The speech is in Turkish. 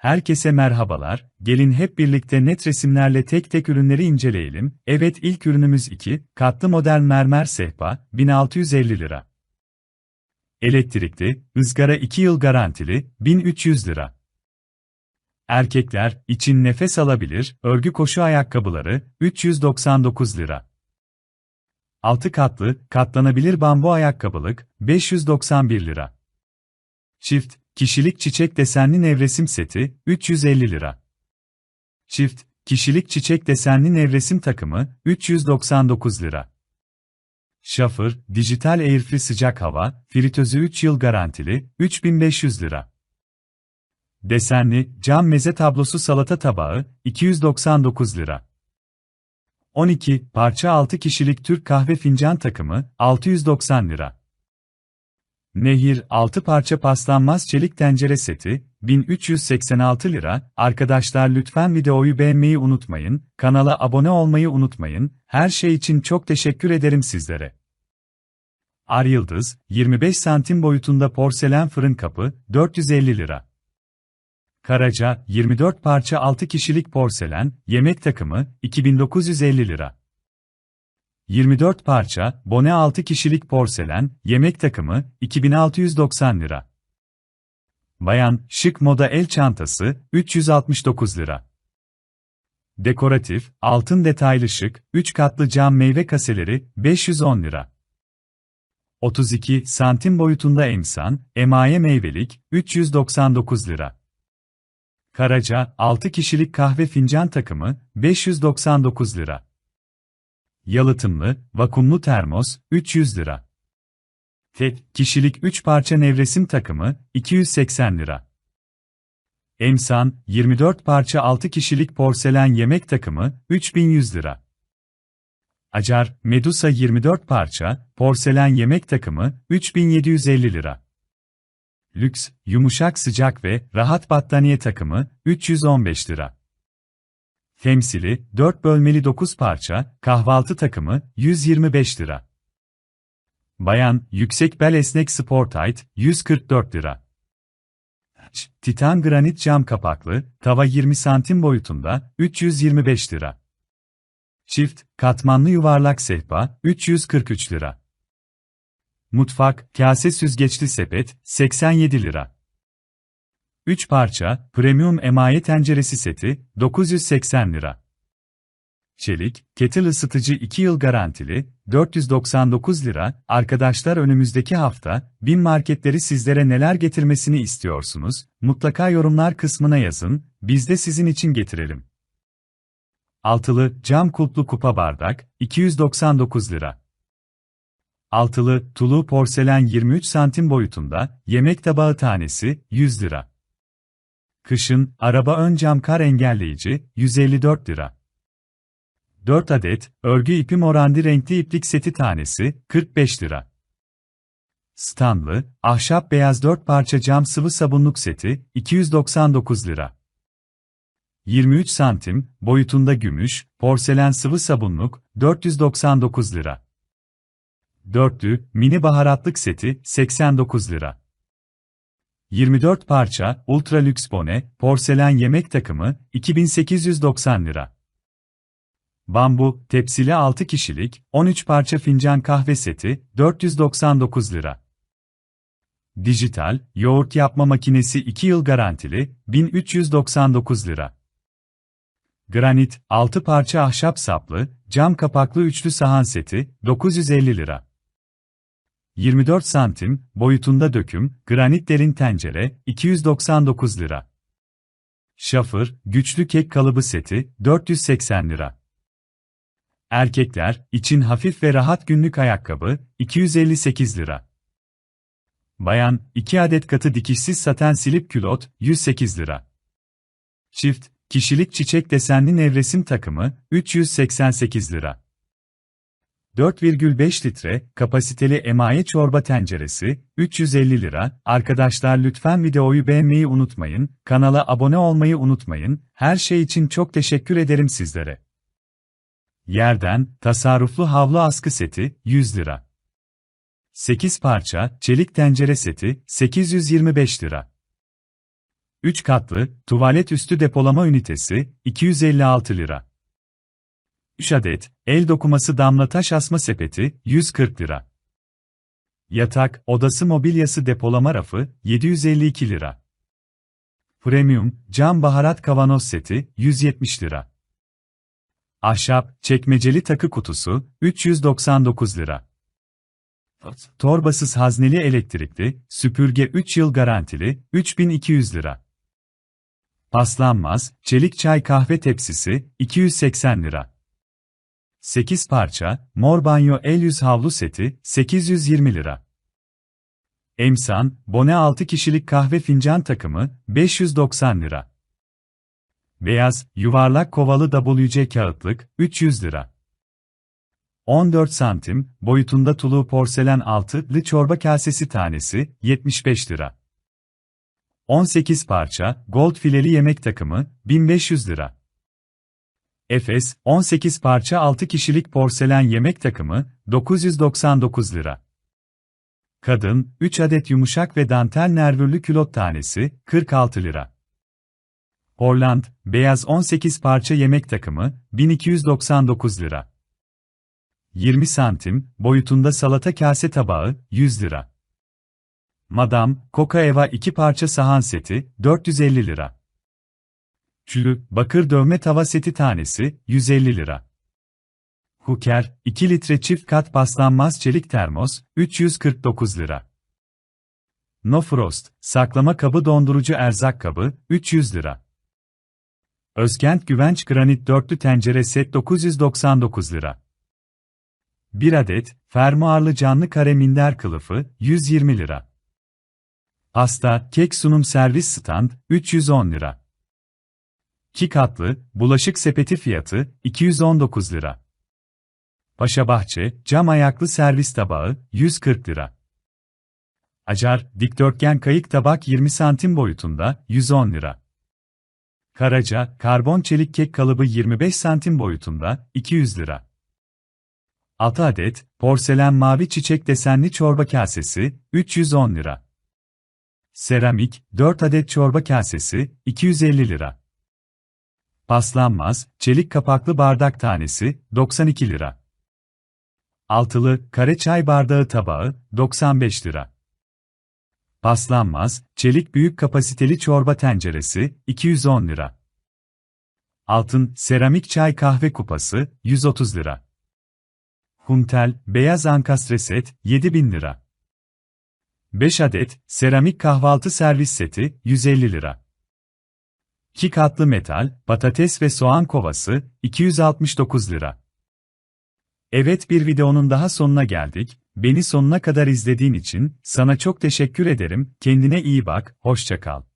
Herkese merhabalar, gelin hep birlikte net resimlerle tek tek ürünleri inceleyelim. Evet ilk ürünümüz 2, katlı model mermer sehpa, 1650 lira. Elektrikli, ızgara 2 yıl garantili, 1300 lira. Erkekler, için nefes alabilir, örgü koşu ayakkabıları, 399 lira. 6 katlı, katlanabilir bambu ayakkabılık, 591 lira. Çift, kişilik çiçek desenli nevresim seti, 350 lira. Çift, kişilik çiçek desenli nevresim takımı, 399 lira. Şafır, dijital airfree sıcak hava, fritözü 3 yıl garantili, 3500 lira. Desenli, cam meze tablosu salata tabağı, 299 lira. 12 parça 6 kişilik Türk kahve fincan takımı, 690 lira. Nehir 6 parça paslanmaz çelik tencere seti 1386 lira. Arkadaşlar lütfen videoyu beğenmeyi unutmayın, kanala abone olmayı unutmayın. Her şey için çok teşekkür ederim sizlere. Ar Yıldız 25 santim boyutunda porselen fırın kapı 450 lira. Karaca 24 parça 6 kişilik porselen yemek takımı 2950 lira. 24 parça, bone 6 kişilik porselen, yemek takımı, 2690 lira. Bayan, şık moda el çantası, 369 lira. Dekoratif, altın detaylı şık, 3 katlı cam meyve kaseleri, 510 lira. 32 santim boyutunda emsan, emaye meyvelik, 399 lira. Karaca, 6 kişilik kahve fincan takımı, 599 lira. Yalıtımlı, vakumlu termos, 300 lira. Tek kişilik 3 parça nevresim takımı, 280 lira. Emsan, 24 parça 6 kişilik porselen yemek takımı, 3100 lira. Acar, Medusa 24 parça, porselen yemek takımı, 3750 lira. Lüks, yumuşak sıcak ve rahat battaniye takımı, 315 lira. Temsili, 4 bölmeli 9 parça, kahvaltı takımı, 125 lira. Bayan, yüksek bel esnek spor tight, 144 lira. Titan granit cam kapaklı, tava 20 santim boyutunda, 325 lira. Çift, katmanlı yuvarlak sehpa, 343 lira. Mutfak, kase süzgeçli sepet, 87 lira. 3 parça, premium emaye tenceresi seti, 980 lira. Çelik, kettle ısıtıcı 2 yıl garantili, 499 lira. Arkadaşlar önümüzdeki hafta, bin marketleri sizlere neler getirmesini istiyorsunuz? Mutlaka yorumlar kısmına yazın, biz de sizin için getirelim. Altılı, cam kulplu kupa bardak, 299 lira. Altılı, tulu porselen 23 santim boyutunda, yemek tabağı tanesi, 100 lira. Kışın, araba ön cam kar engelleyici, 154 lira. 4 adet, örgü ipi morandi renkli iplik seti tanesi, 45 lira. Stanlı, ahşap beyaz 4 parça cam sıvı sabunluk seti, 299 lira. 23 santim, boyutunda gümüş, porselen sıvı sabunluk, 499 lira. Dörtlü, mini baharatlık seti, 89 lira. 24 parça, ultra lüks bone, porselen yemek takımı, 2890 lira. Bambu, tepsili 6 kişilik, 13 parça fincan kahve seti, 499 lira. Dijital, yoğurt yapma makinesi 2 yıl garantili, 1399 lira. Granit, 6 parça ahşap saplı, cam kapaklı üçlü sahan seti, 950 lira. 24 santim, boyutunda döküm, granit derin tencere, 299 lira. Şafır, güçlü kek kalıbı seti, 480 lira. Erkekler, için hafif ve rahat günlük ayakkabı, 258 lira. Bayan, 2 adet katı dikişsiz saten silip külot, 108 lira. Çift, kişilik çiçek desenli nevresim takımı, 388 lira. 4,5 litre kapasiteli emaye çorba tenceresi 350 lira. Arkadaşlar lütfen videoyu beğenmeyi unutmayın, kanala abone olmayı unutmayın. Her şey için çok teşekkür ederim sizlere. Yerden tasarruflu havlu askı seti 100 lira. 8 parça çelik tencere seti 825 lira. 3 katlı, tuvalet üstü depolama ünitesi, 256 lira. 3 adet, el dokuması damla taş asma sepeti, 140 lira. Yatak, odası mobilyası depolama rafı, 752 lira. Premium, cam baharat kavanoz seti, 170 lira. Ahşap, çekmeceli takı kutusu, 399 lira. Torbasız hazneli elektrikli, süpürge 3 yıl garantili, 3200 lira. Paslanmaz, çelik çay kahve tepsisi, 280 lira. 8 parça, mor banyo el yüz havlu seti, 820 lira. Emsan, bone 6 kişilik kahve fincan takımı, 590 lira. Beyaz, yuvarlak kovalı WC kağıtlık, 300 lira. 14 santim, boyutunda tulu porselen altılı çorba kasesi tanesi, 75 lira. 18 parça, gold fileli yemek takımı, 1500 lira. Efes, 18 parça 6 kişilik porselen yemek takımı, 999 lira. Kadın, 3 adet yumuşak ve dantel nervürlü külot tanesi, 46 lira. Orland, beyaz 18 parça yemek takımı, 1299 lira. 20 santim, boyutunda salata kase tabağı, 100 lira. Madam, Coca Eva 2 parça sahan seti, 450 lira. Çülü, bakır dövme tava seti tanesi, 150 lira. Hooker, 2 litre çift kat paslanmaz çelik termos, 349 lira. No Frost, saklama kabı dondurucu erzak kabı, 300 lira. Özkent Güvenç Granit dörtlü tencere set 999 lira. 1 adet, fermuarlı canlı kare minder kılıfı, 120 lira. Pasta, kek sunum servis stand, 310 lira. 2 katlı, bulaşık sepeti fiyatı, 219 lira. Paşabahçe, cam ayaklı servis tabağı, 140 lira. Acar, dikdörtgen kayık tabak 20 santim boyutunda, 110 lira. Karaca, karbon çelik kek kalıbı 25 santim boyutunda, 200 lira. 6 adet, porselen mavi çiçek desenli çorba kasesi, 310 lira. Seramik, 4 adet çorba kasesi, 250 lira. Paslanmaz, çelik kapaklı bardak tanesi, 92 lira. Altılı, kare çay bardağı tabağı, 95 lira. Paslanmaz, çelik büyük kapasiteli çorba tenceresi, 210 lira. Altın, seramik çay kahve kupası, 130 lira. Huntel, beyaz ankastre set, 7000 lira. 5 adet, seramik kahvaltı servis seti, 150 lira. 2 katlı metal, patates ve soğan kovası, 269 lira. Evet bir videonun daha sonuna geldik. Beni sonuna kadar izlediğin için sana çok teşekkür ederim. Kendine iyi bak, hoşça kal.